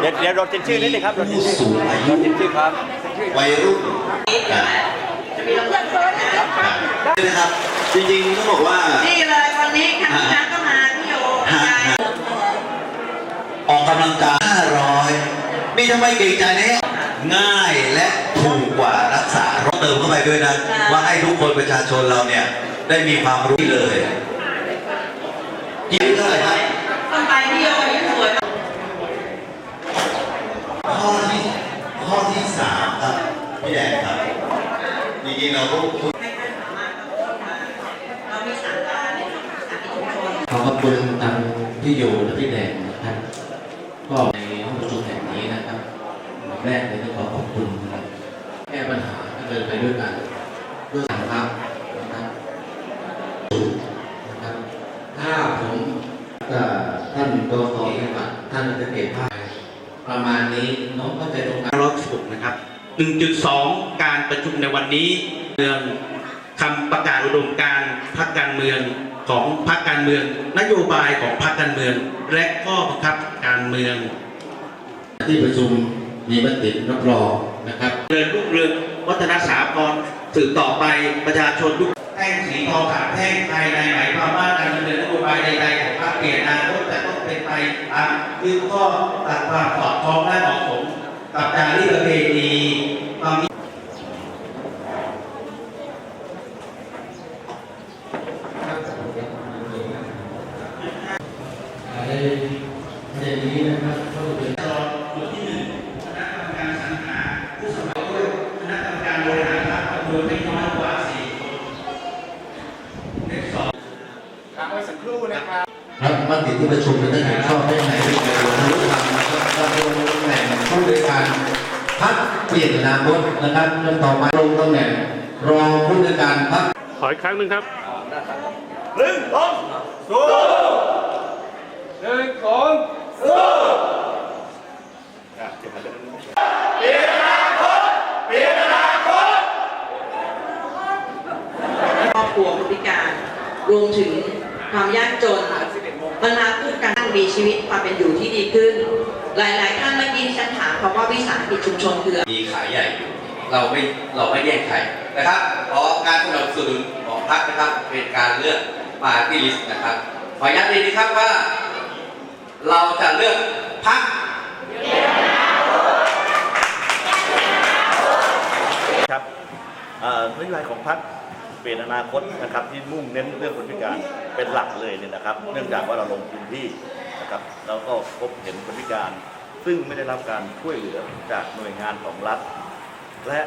เดี๋ยวเดี๋ยวรถเซ็นชื่อนิดนึงครับรถเซ็นผู้ชื่อสูงอายุรถเซ็นชื่อครับวัยรุ่นอะจะมีรางวัลเพิ่มนะครับนะครับจริงๆต้องบอกว่านี่เลยวันนี้คณะน้ำก็มาพี่โยยายออกกำลังกาย500นี่ทำไมเก่งใจเนี่ยง่ายและถูกกว่ารักษาเราเติมเข้าไปด้วยนะ ว่าให้ทุกคนประชาชนเราเนี่ย ได้มีความรู้เลยยิ้มเท่าไหร่ครับ ต้องไปพี่โยยิ่งสวย ข้อที่ข้อที่สามครับ พี่แดงครับจริงๆเราก็คุยให้ท่านสามารถเข้ามาเรามีสาขาในสถานที่ชุมชนขอขอบคุณทางพี่โยและพี่แดงนะครับ ก็ในห้องประชุมแห่งนี้นะครับอันดับแรกเลยต้องขอขอบคุณนะครับแก้ปัญหาที่เดินไปด้วยกันด้วยสังภาพนะครับนะครับ ถ้าผมกับท่านกขอนะครับท่านจะเก็บภาพประมาณนี้น้องเข้าใจตรงกัน116นะครับ 1.2 การประชุมในวันนี้เมืองคำประกาศอุดมการณ์พรรคการเมืองของพรรคการเมือง นโยบายของพรรคการเมือง และข้อบังคับการเมือง ที่ประชุมมีมติรับรองนะครับเรืองรุ่งเรืองวัฒนสถาพรสืบต่อไปประชาชนทุกแท่งสีทองสามแท่งภายในหมายความว่าการดำเนินนโยบายใดๆของพรรคเปลี่ยนอนาคตจะต้องเป็นไปตามยึดข้อตัดความสอดคล้องและเหมาะสม กับจารีตประเพณีความในในนี้นะครับก็เป็นตลอดจุดที่หนึ่งคณะกรรมการสรรหาผู้สมัครด้วยคณะกรรมการบริหารพรรคจำนวนไม่น้อยกว่าสี่คนเลขสองครับมติที่ประชุมเป็นได้เห็นชอบได้ไหนเป็นไปโดยรู้ทำนะครับ ผู้บริการพักเปลี่ยนอนาคตนะครับจนต่อมาลงตำแหน่งรองผู้บริการพักขออีกครั้งหนึ่งครับหนึ่งสองสู้หนึ่งสองสู้อะเดี๋ยวเดี๋ยว ครอบครัวผู้พิการ รวมถึงความยากจนบรรดาผู้การมีชีวิตความเป็นอยู่ที่ดีขึ้น หลาย ๆ ท่านเมื่อกี้ที่ฉันถามเขา ว่าวิสาหกิจชุมชนคือมีขายใหญ่อยู่เราไม่เราไม่แย่งใครนะครับเพราะการสนับสนุนของพรรคนะครับเป็นการเลือกปาร์ตี้ลิสต์นะครับขอย้ำอีกทีครับว่า เราจะเลือกพรรคครับเอ่อนโยบายของพรรคเปลี่ยนอนาคตนะครับที่มุ่งเน้นเรื่องคนพิการเป็นหลักเลยเนี่ยนะครับ เนื่องจากว่าเราลงพื้นที่นะครับแล้วก็พบเห็นคนพิการ ซึ่งไม่ได้รับการช่วยเหลือจากหน่วยงานของรัฐ และ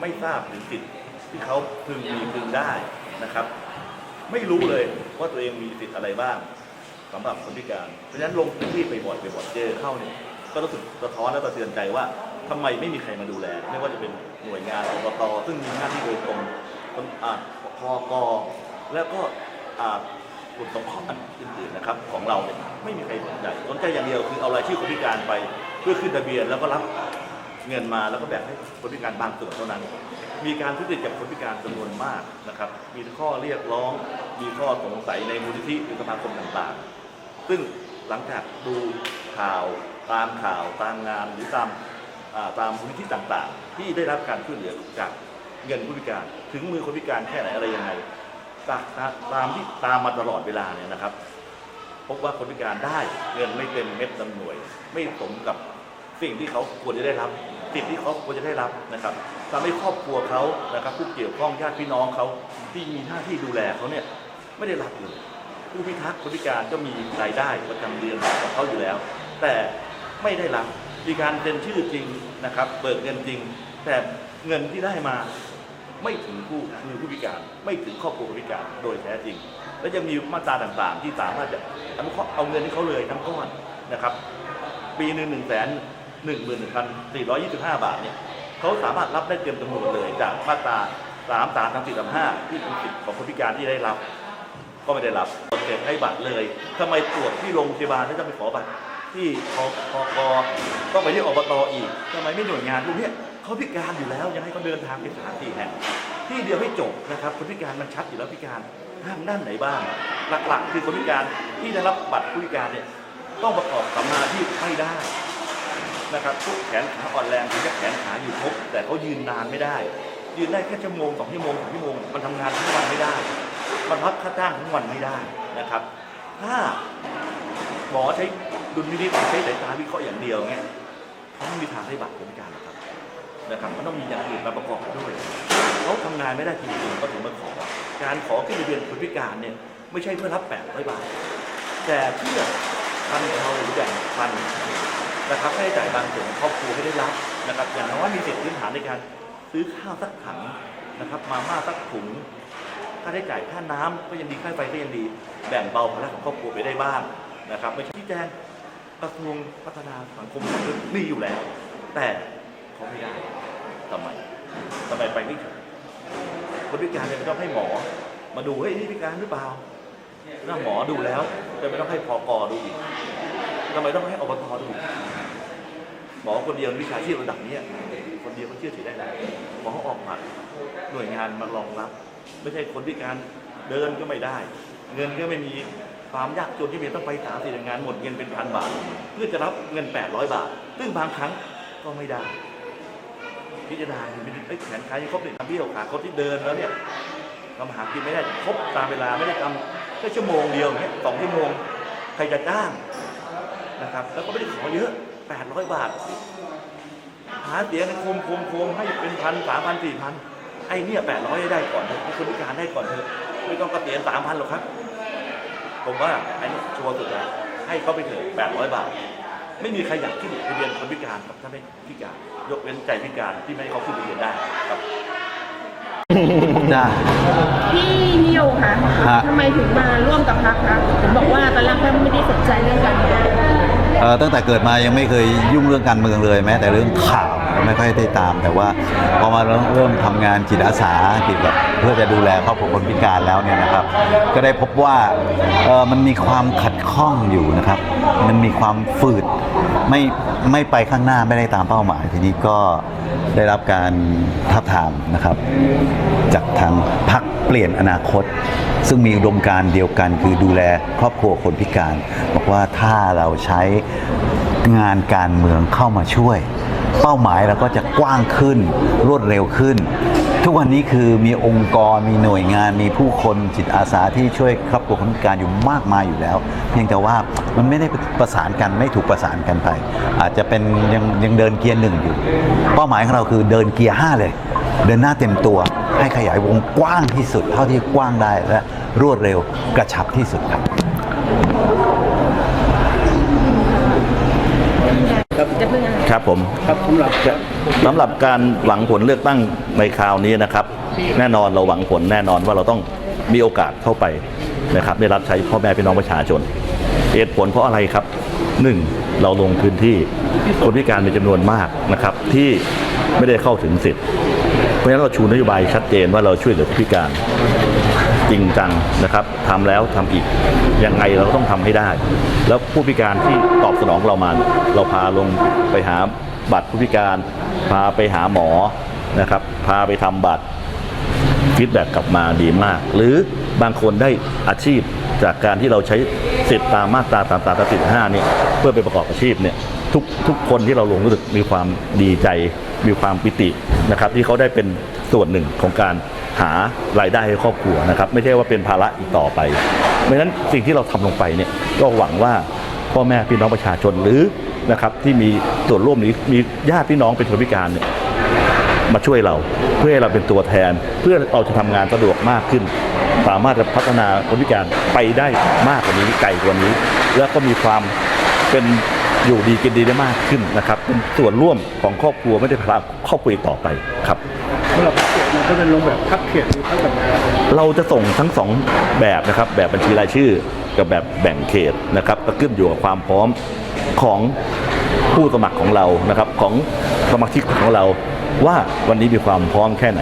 ไม่ทราบถึงสิทธิ์ที่เขาพึงมีพึงได้นะครับ ไม่รู้เลยว่าตัวเองมีสิทธิ์อะไรบ้างสำหรับคนพิการ เพราะฉะนั้นลงพื้นที่ไปบ่อยไปบ่อยเจอเข้าเนี่ยก็รู้สึกสะท้อนและสะเทือนใจว่าทำไมไม่มีใครมาดูแล ไม่ว่าจะเป็นหน่วยงานอบตซึ่งมีหน้าที่โดยตรงคนอ่าพกแล้วก็ อ่ากลุ่มสงเคราะห์อื่นๆนะครับ ของเราเนี่ยไม่มีใครสนใจสนใจอย่างเดียวคือเอารายชื่อคนพิการไป เพื่อขึ้นทะเบียนแล้วก็รับเงินมาแล้วก็แบ่งให้คนพิการบางส่วนเท่านั้น มีการทุจริตกับคนพิการจำนวนมากนะครับ มีข้อเรียกร้อง มีข้อสงสัยในมูลนิธิหรือสมาคมต่างๆ ซึ่งหลังจากดูข่าวตามข่าวตามงานหรือตามตามมูลนิธิต่างๆ ที่ได้รับการช่วยเหลือจากเงินผู้พิการ ถึงมือคนพิการแค่ไหนอะไรยังไง ตามตามที่ตามมาตลอดเวลาเนี่ยนะครับ พบว่าคนพิการได้เงินไม่เต็มเม็ดเต็มหน่วย ไม่สมกับสิ่งที่เขาควรจะได้รับสิทธิที่เขาควรจะได้รับนะครับทำให้ครอบครัวเขานะครับผู้เกี่ยวข้องญาติพี่น้องเขาที่มีหน้าที่ดูแลเขาเนี่ยไม่ได้รับเลยผู้พิทักษ์คนพิการก็มีรายได้ประจำเดือนของเขาอยู่แล้ว แต่ไม่ได้รับมีการเซ็นชื่อจริงนะครับ เบิกเงินจริง แต่เงินที่ได้มา ไม่ถึงผู้คือผู้พิการไม่ถึงครอบครัวผู้พิการโดยแท้จริง และยังมีมาตราต่างๆ ที่สามารถจะเอาเงินให้เขาเลยทั้งก้อนนะครับ ปีหนึ่งหนึ่งแสนหนึ่งหมื่นหนึ่งพันสี่ร้อยยี่สิบห้าบาทเนี่ยเขาสามารถรับได้เต็มจำนวนเลย จากมาตราสามสามสามสี่สามห้าที่เป็นสิทธิ์ของคนพิการที่ได้รับ ก็ไม่ได้รับเก็บให้บัตรเลยทำไมตรวจที่โรงพยาบาลแล้วจะไปขอบัตรที่พพกต้องไปที่อบตอีกทำไมไม่หน่วยงานพวกเนี้ย เขาพิการอยู่แล้วยังให้เขาเดินทางไปสถานที่แห่งที่เดียวไม่จบนะครับคนพิการมันชัดอยู่แล้วพิการทางด้านไหนบ้าง หลักๆ คือคนพิการที่ได้รับบัตรผู้พิการเนี่ยต้องประกอบสัมมาอาชีพไม่ได้นะครับทุกแขนขาอ่อนแรงถึงจะแขนขาอยู่ครบแต่เขายืนนานไม่ได้ ยืนได้แค่ชั่วโมงสองชั่วโมงสามชั่วโมงมันทำงานทั้งวันไม่ได้มันรับค่าจ้างทั้งวันไม่ได้นะครับ ถ้าหมอใช้ดุลพินิจใช้สายตาวิเคราะห์อย่างเดียวเงี้ยเขาไม่มีทางได้บัตรคนพิการหรอกครับ นะครับมันต้องมีอย่างอื่นมาประกอบด้วยเขาทำงานไม่ได้จริงๆก็ถึงมาขอ การขอขึ้นทะเบียนคนพิการเนี่ยไม่ใช่เพื่อรับ800บาท แต่เพื่อบรรเทาหรือแบ่งปันนะครับใช้จ่ายบางส่วนครอบครัวให้ได้รับนะครับอย่างน้อยมีสิทธิพื้นฐานในการซื้อข้าวสักถังนะครับมาม่าสักถุงค่าใช้จ่ายค่าน้ำก็ยังดีค่าไฟก็ยังดีแบ่งเบาภาระของครอบครัวไปได้บ้างนะครับไม่ใช่ที่แจ้งกระทรวงพัฒนาสังคมมีอยู่แล้ว แต่ เขาไม่ได้ทำไมทำไมไปไม่ถึงคนพิการเนี่ยมันต้องให้หมอ มาดูเฮ้ยนี่พิการหรือเปล่าถ้าหมอดูแล้วจะไม่ต้องให้พอกอดูอีกทำไมต้องให้อบตดูหมอคนเดียววิชาชีพระดับนี้คนเดียวก็เชื่อถือได้แล้วหมอออกมาหน่วยงานมารองรับ ไม่ใช่คนพิการเดินก็ไม่ได้ เงินก็ไม่มีความยากจนที่มีต้องไปสามสี่งานหมดเงินเป็นพันบาท เพื่อจะรับเงิน 800 บาท ซึ่งบางครั้งก็ไม่ได้ พิจารณาอยู่ไม่แขนขายังครบเลยทำเบี้ยวขาคนที่เดินแล้วเนี่ยทำหากินไม่ได้ครบตามเวลาไม่ได้ทำแค่ชั่วโมงเดียวเนี่ยสองชั่วโมงใครจะจ้างนะครับ แล้วก็ไม่ได้ขอเยอะ800บาท หาเสียงในโคมโคมโคมให้เป็นพันสามพันสี่พันไอ้เนี่ยแปดร้อยได้ก่อนเถอะให้คนพิการได้ก่อนเถอะไม่ต้องเกษียณสามพันหรอกครับ ผมว่าไอ้นี่ชัวร์สุดแล้วให้เขาไปเถอะแปดร้อยบาท ไม่มีใครอยากขึ้นทะเบียนคนพิการครับถ้าไม่พิการ ยกเว้นใจพิการที่ไม่ให้เขาขึ้นทะเบียนได้ครับจ้าพี่นิยมคะฮะทำไมถึงมาร่วมกับพักคะเห็นบอกว่าตอนแรกท่านไม่ได้สนใจเรื่องการเมืองเอ่อตั้งแต่เกิดมายังไม่เคยยุ่งเรื่องการเมืองเลยแม้แต่เรื่องข่าว ไม่ค่อยได้ตาม แต่ว่าพอมาเริ่มเริ่มทำงานจิตอาสาเกี่ยวกับเพื่อจะดูแลครอบครัวคนพิการแล้วเนี่ยนะครับ ก็ได้พบว่าเออมันมีความขัดข้องอยู่นะครับ มันมีความฝืดไม่ไม่ไปข้างหน้าไม่ได้ตามเป้าหมาย ทีนี้ก็ได้รับการทับทามนะครับ จากทางพักเปลี่ยนอนาคต ซึ่งมีอุดมการเดียวกันคือดูแลครอบครัวคนพิการ บอกว่าถ้าเราใช้งานการเมืองเข้ามาช่วย เป้าหมายเราก็จะกว้างขึ้นรวดเร็วขึ้น ทุกวันนี้คือมีองค์กรมีหน่วยงานมีผู้คนจิตอาสาที่ช่วยครอบครัวคนพิการอยู่มากมายอยู่แล้ว เพียงแต่ว่ามันไม่ได้ประสานกันไม่ถูกประสานกันไป อาจจะเป็นยังยังเดินเกียร์หนึ่งอยู่ เป้าหมายของเราคือเดินเกียร์ห้าเลย เดินหน้าเต็มตัว ให้ขยายวงกว้างที่สุด เท่าที่กว้างได้และรวดเร็วกระชับที่สุดครับ จะเพิ่งอะไรครับผมครับสำหรับสำหรับการหวังผลเลือกตั้งในคราวนี้นะครับ แน่นอนเราหวังผลแน่นอนว่าเราต้องมีโอกาสเข้าไปนะครับ ได้รับใช้พ่อแม่พี่น้องประชาชนเหตุผลเพราะอะไรครับหนึ่งเราลงพื้นที่คนพิการเป็นจำนวนมากนะครับ ที่ไม่ได้เข้าถึงสิทธิ์เพราะฉะนั้นเราชูนโยบายชัดเจนว่าเราช่วยเหลือผู้พิการ จริงจังนะครับทำแล้วทำอีก ยังไงเราก็ต้องทำให้ได้ แล้วผู้พิการที่ตอบสนองเรามาเราพาลงไปหาบัตรผู้พิการ พาไปหาหมอนะครับพาไปทำบัตรฟีดแบ็กกลับมาดีมาก หรือบางคนได้อาชีพจากการที่เราใช้สิทธิตามมาตราตามตราติดห้านี่เพื่อไปประกอบอาชีพเนี่ยทุกทุกคนที่เราลงรู้สึกมีความดีใจ มีความปิตินะครับ ที่เขาได้เป็นส่วนหนึ่งของการ หารายได้ให้ครอบครัวนะครับ ไม่ใช่ว่าเป็นภาระอีกต่อไป เพราะฉะนั้นสิ่งที่เราทำลงไปเนี่ยก็หวังว่าพ่อแม่พี่น้องประชาชนหรือนะครับที่มีส่วนร่วมหรือมีญาติพี่น้องเป็นคนพิการเนี่ยมาช่วยเราเพื่อให้เราเป็นตัวแทน เพื่อเราจะทำงานสะดวกมากขึ้น สามารถจะพัฒนาคนพิการไปได้มากกว่านี้ไกลกว่านี้ แล้วก็มีความเป็นอยู่ดีกินดีได้มากขึ้นนะครับเป็นส่วนร่วมของครอบครัวไม่ได้พาครอบครัวอีกต่อไปครับ สำหรับพักเขตมันก็เป็นลงแบบพักเขตหรือพักแบบไหนเราจะส่งทั้งสองแบบนะครับ แบบบัญชีรายชื่อกับแบบแบ่งเขตนะครับ ก็ขึ้นอยู่กับความพร้อมของผู้สมัครของเรานะครับของสมาชิกของเราว่าวันนี้มีความพร้อมแค่ไหน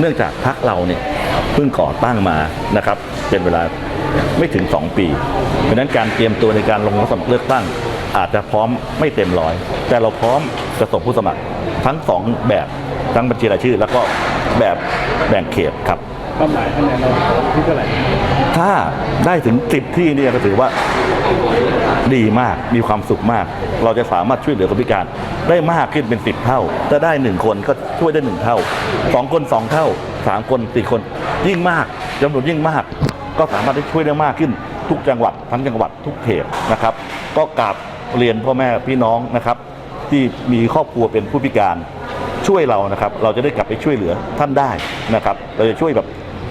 เนื่องจากพรรคเราเนี่ยเพิ่งก่อตั้งมานะครับ เป็นเวลาไม่ถึง 2 ปี เพราะฉะนั้นการเตรียมตัวในการลงรับสมัครเลือกตั้ง อาจจะพร้อมไม่เต็มร้อย แต่เราพร้อมจะส่งผู้สมัครทั้งสองแบบ ทั้งบัญชีรายชื่อ แล้วก็แบบแบ่งเขตครับเป้าหมายคะแนนเราที่เท่าไหร่ถ้าได้ถึงสิบที่เนี่ยก็ถือว่าดีมากมีความสุขมาก เราจะสามารถช่วยเหลือคนพิการได้มากขึ้นเป็นสิบเท่าถ้าได้หนึ่งคนก็ช่วยได้หนึ่งเท่าสองคนสองเท่าสามคนสี่คนยิ่งมากจำนวนยิ่งมาก ก็สามารถได้ช่วยได้มากขึ้น ทุกจังหวัดทั้งจังหวัดทุกเขตนะครับ ก็กราบเรียนพ่อแม่พี่น้องนะครับ ที่มีครอบครัวเป็นผู้พิการ ช่วยเรานะครับ เราจะได้กลับไปช่วยเหลือท่านได้นะครับ เราจะช่วยแบบ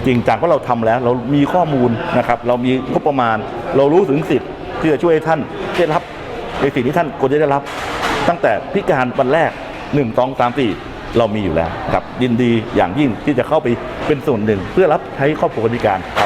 จริงจังเพราะเราทำแล้ว เรามีข้อมูลนะครับ เรามีงบประมาณ เรารู้ถึงสิทธิ์ที่จะช่วยท่านได้รับในสิ่งที่ท่านควรจะได้รับ ตั้งแต่พิการวันแรก1 2 3 4 เรามีอยู่แล้วครับยินดีอย่างยิ่งที่จะเข้าไปเป็นส่วนหนึ่ง เพื่อรับใช้ครอบครัวพิการครับ